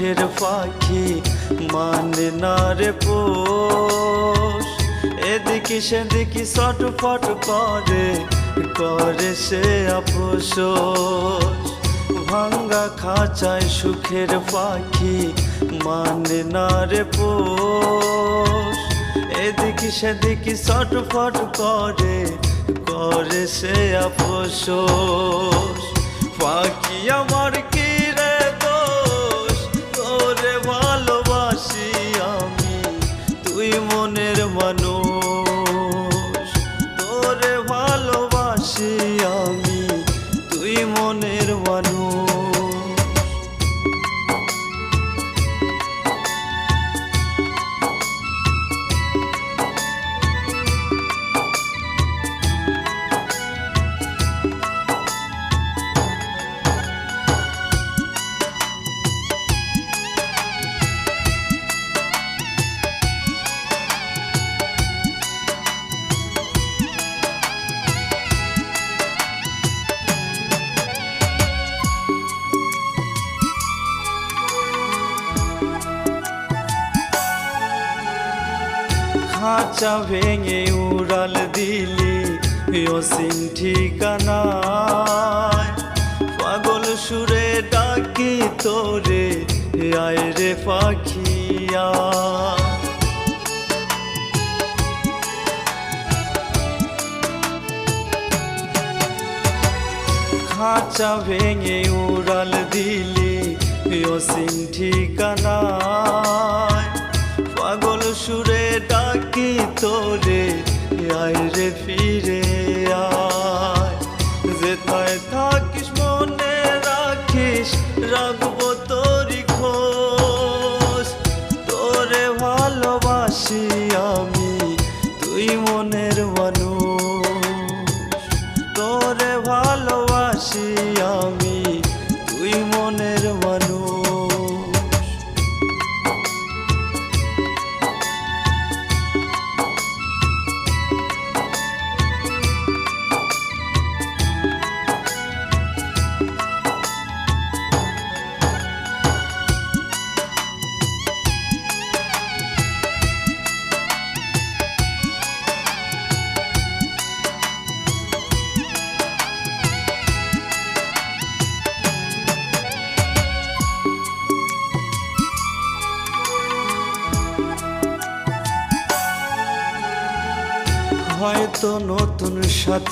সুখের পাখি মানে না রে পোষ। এদিকে সেদিকে ছটফট করে করে সে আপোষ ভাঙ্গা খাঁচায় সুখের পাখি মানে না রে পোষ। এদিকে সেদিকে ছটফট করে করে সে আপোষ পাখি আমার খাঁচা ভেঙে উড়াল দিলি অসীম ঠিকানায় পাগল সুরে ডাকি তোরে আয় রে পাখিয়া খাঁচা ভেঙে উড়াল দিলি অসীম ঠিকানায় তোরে আয় রে ফিরে আয়। যেথায় থাকিস মনে রাখিস রাখব তোরি খোঁজ। তোরে ভালোবাসি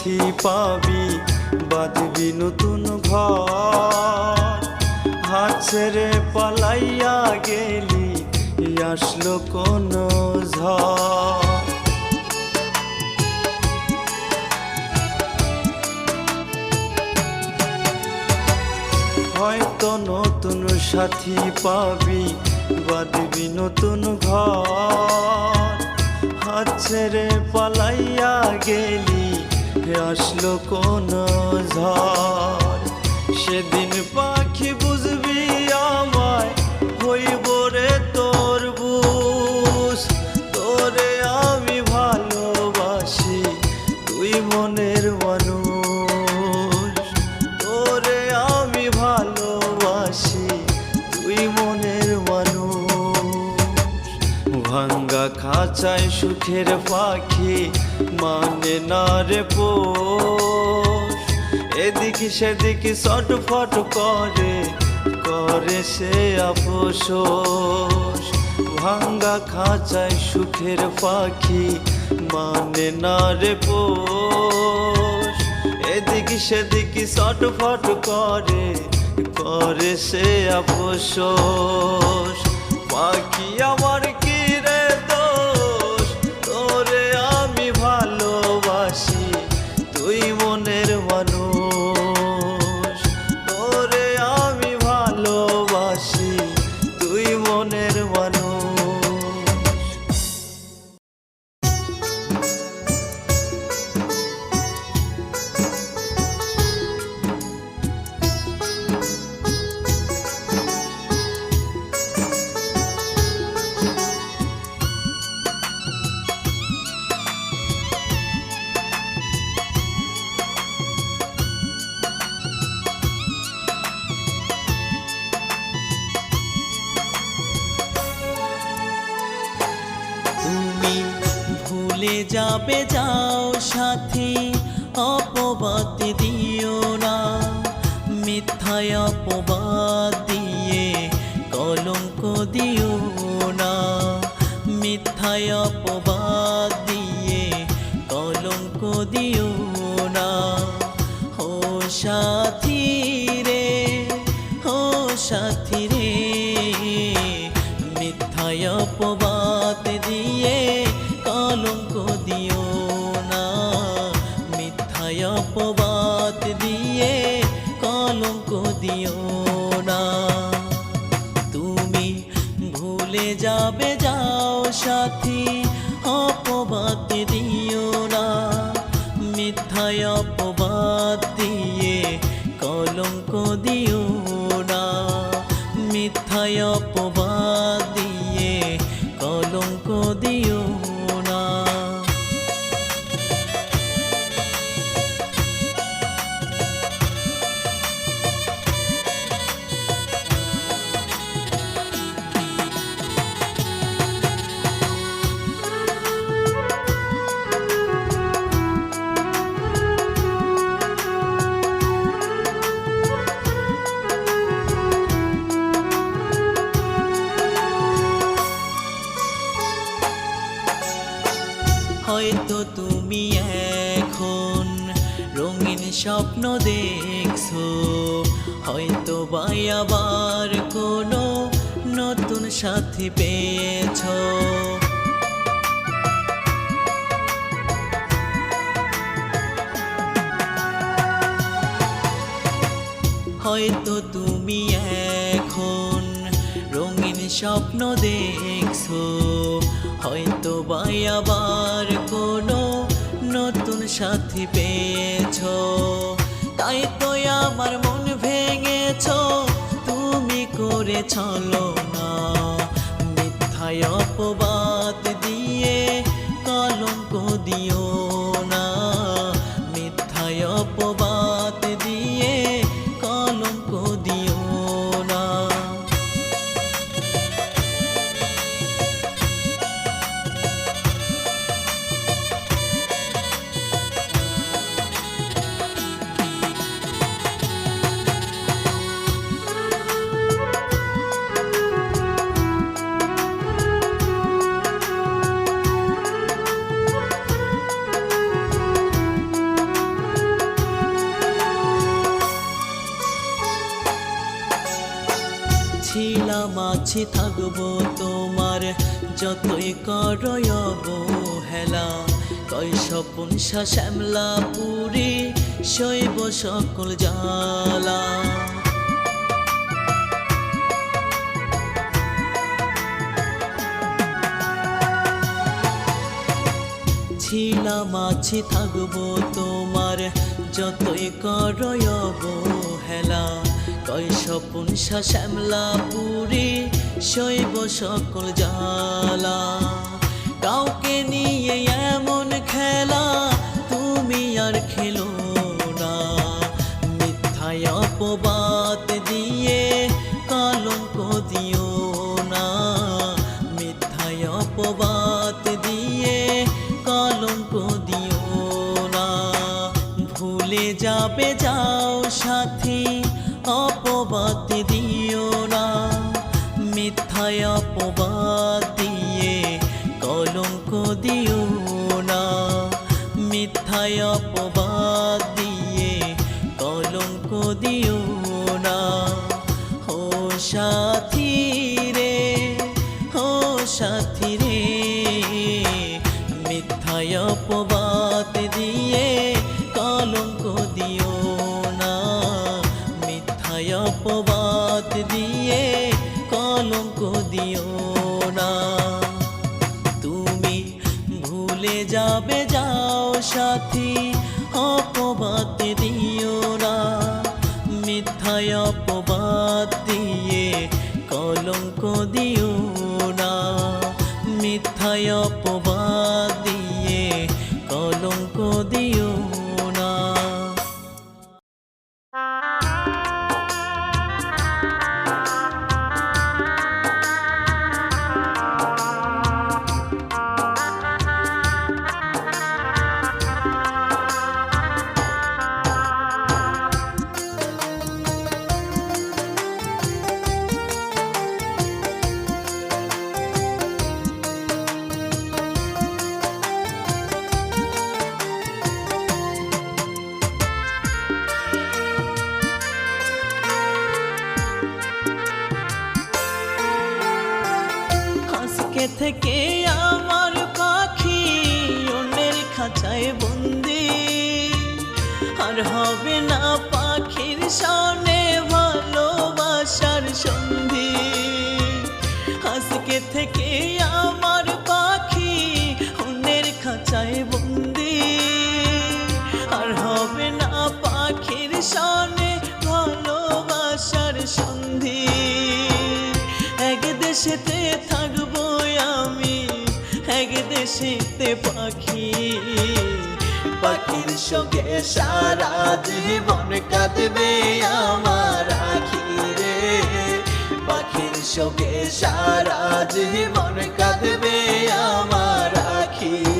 সাথী পাবি, বাঁধবি নতুন ঘর। হাত ছেড়ে পালাইয়া গেলি, আসলো কোন ঝড়। হয়তো নতুন সাথী পাবি, বাঁধবি নতুন ঘর। হাত ছেড়ে পালাইয়া গেলি আসলো কোন ঝড়? সেদিন পাখি বুঝবি আমায়, হইব রে তোর বুঝ। তোরে আমি ভালোবাসি, তুই মনের মানুষ। তোরে আমি ভালোবাসি, তুই মনের মানুষ। ভাঙ্গা খাঁচায় সুখের পাখি মানে না রে পোষ। এদিকে সেদিকে ছটফট করে করে সে আপোষ ভাঙ্গা খাঁচায় সুখের পাখি মানে না রে পোষ। এদিকে সেদিকে ছটফট করে করে সে আপোষ পাখি যাবে যাও সাথী, অপবাদ দিও না। মিথ্যায় অপবাদ দিয়ে কলঙ্ক দিও না। মিথ্যায় অপবাদ দিয়ে কলঙ্ক দিও না। ও সাথী সাথী পেয়েছ। হয়তো তুমি এখন রঙিন স্বপ্ন দেখছ, হয়তো বা আবার কোনো নতুন সাথী পেয়েছ। তাই তো আমার মন ভেঙেছ, তুমি করে চলো না। মিথ্যায় অপবাদ দিয়ে কলঙ্ক দিও। স্বপন শ্যামলা পুরী শৈব সকল জালা ছিলাম আছি, থাকব তোমার, যতই করয় অবহেলা। কয় স্বপন শ্যামলা পুরী শৈব সকল জালা কাউকে নিয়ে এমন খেলা, তুমি আর খেলো না। মিথ্যায় অপবাদ দিয়ে কলঙ্ক দিও না। মিথ্যায় অপবাদ দিয়ে কলঙ্ক দিও না। ভুলে যাবে যাও সাথী, অপবাদ দিও না। মিথ্যায় অপবাদ মিথ্যায় অপবাদ দিয়ে কলঙ্ক দিও না। ও সাথী রে, ও সাথী রে, মিথ্যায় অপবাদ দিয়ে কলঙ্ক দিও না। মিথ্যায় অপবাদ দিয়ে এক পাখি। পাখির সঙ্গে সারা জীবন কাঁদবে আমার আখি রে। পাখির সঙ্গে সারা জীবন কাঁদবে আমার আখি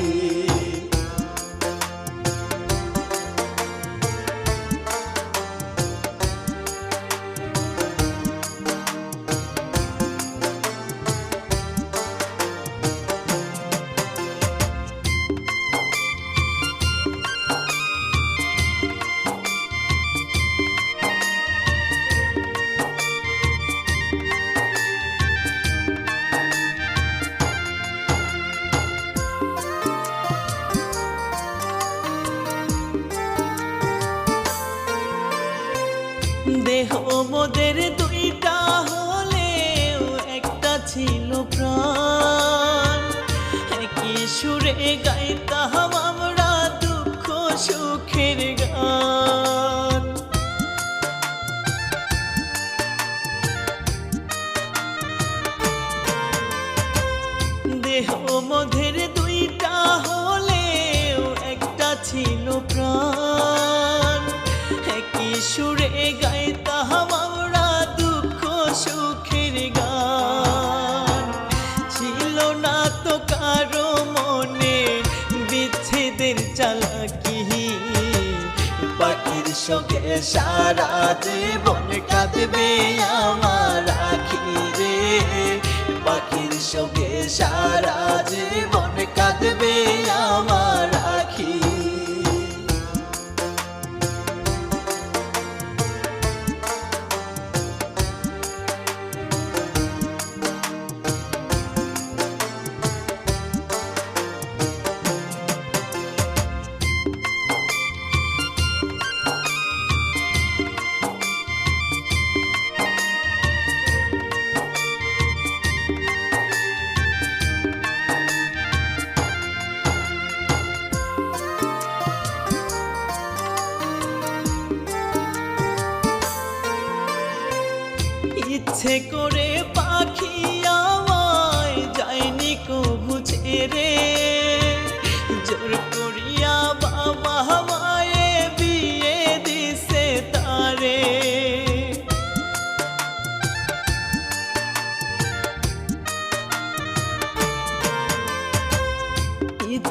দেহ মধ্যের দুইটা হলেও একটা ছিল প্রাণ। একই সুরে গাইতাম আমরা দুঃখ সুখের গান। ছিল না তো কারও মনে বিচ্ছেদের চালাকি। পাখির সঙ্গে সারা জীবন কাঁদবে আমার সারা জীবন কাঁদবে।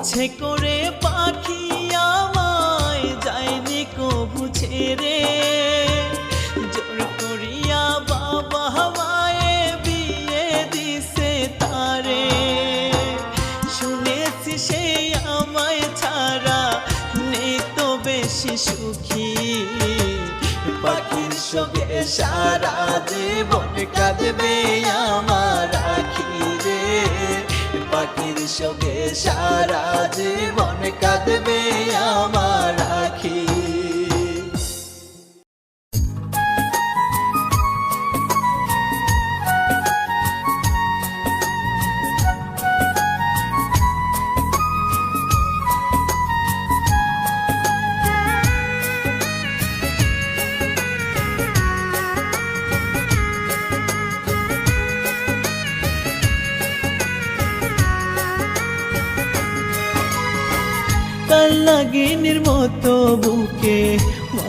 ইচ্ছে করে পাখি আমায় যায়নি কবু ছেড়ে। জোর করিয়া বাবা মায়ে বিয়ে দিছে তারে। শুনেছি সে আমায় ছাড়া নেই তো বেশি সুখী। পাখির সঙ্গে সারা জীবন কাঁদবে আমার আখি। সঙ্গে সারা জীবন কাঁদবে আমার আখি।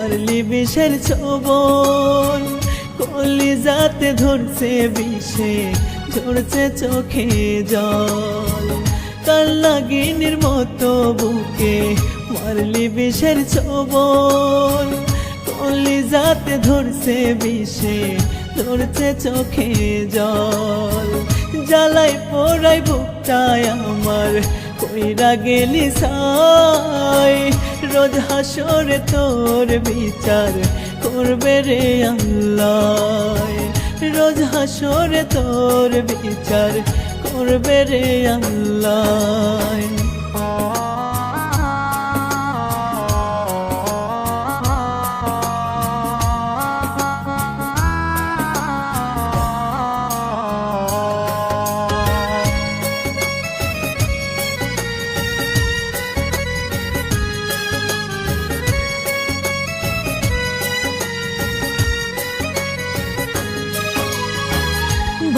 মারলি বিষের ছবন কলি যাতে ধরছে বিষে, ঝরছে চোখে জল। কাল লাগিনির মতো বুকে মারলি বিষের ছবন কলি যাতে ধরছে বিষে ধরছে চোখে জল। জ্বালাই পোড়াই বুকটায় আমার কইরা গেলি সাই। রোজ হাসরে তোর বিচার করবে রে আল্লাহ। রোজ হাসরে তোর বিচার করবে রে আল্লাহ।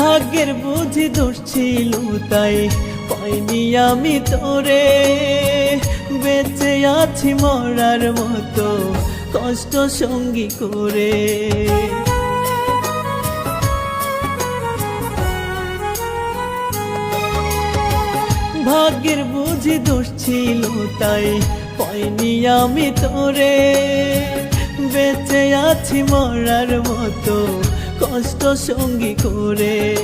ভাগ্যের বুঝি দোষ ছিল তাই পাইনি আমি তোরে। বেঁচে আছি মরার মতো কষ্ট সঙ্গী করে। ভাগ্যের বুঝি দোষ ছিল তাই পাইনি আমি তোরে। বেঁচে আছি মরার মতো কষ্ট সঙ্গী করে।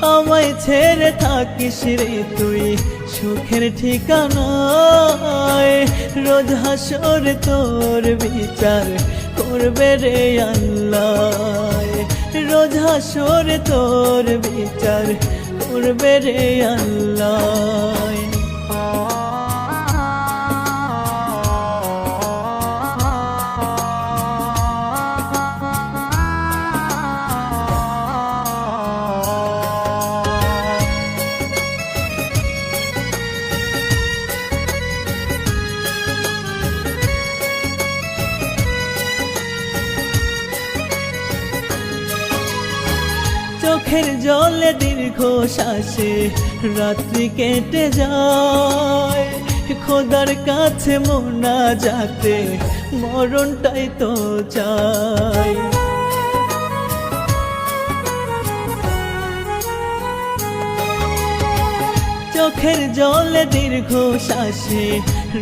আমায় ছেড়ে থাকিস রে তুই, সুখের ঠিকানায়। রোজ হাসর তোর বিচার করবে রে আল্লাহ। রোজ হাসর তোর বিচার করবে রে আল্লাহ। দীর্ঘ শ্বাসে রাত্রি কেটে যায়। খোদার কাছে মোনা যাতে মরণটাই তো চাই। চোখের জলে দীর্ঘ শ্বাসে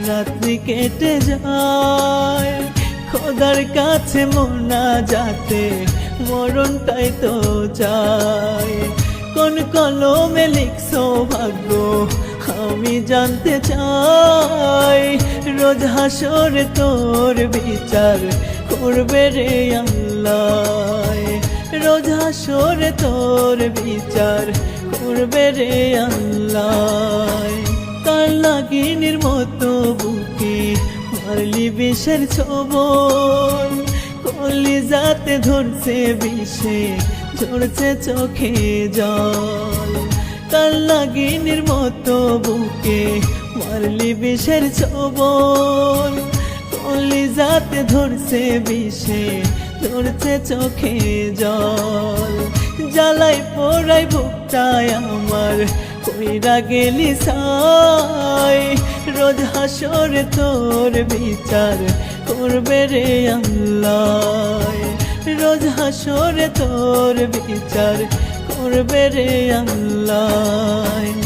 রাত্রি কেটে যায়। খোদার কাছে মোনা যাতে মরণটাই তো চাই। কোন কলমে লিখছো ভাগ্য? আমি জানতে চাই, রোজ হাসর তোর বিচার করবে রে আল্লাহ। রোজ হাসর তোর বিচার করবে রে আল্লাহ। কার লাগিনির মতো বুকে মারলি বিষের ছবন কলি যাতে ধরছে বিষে ঝরছে চোখে জল। কার লাগিনির মতো বুকে মারলি বিষের ছবন কলি যাতে ধরছে বিষে, ধরছে চোখে জল। জ্বালাই পোড়াই বুকটাই আমার, কইরা গেলি সাই রোজ হাসর তোর বিচার করবে রে আল্লাহ। রোজ হাসরে তোর বিচার করবে রে আল্লাহ।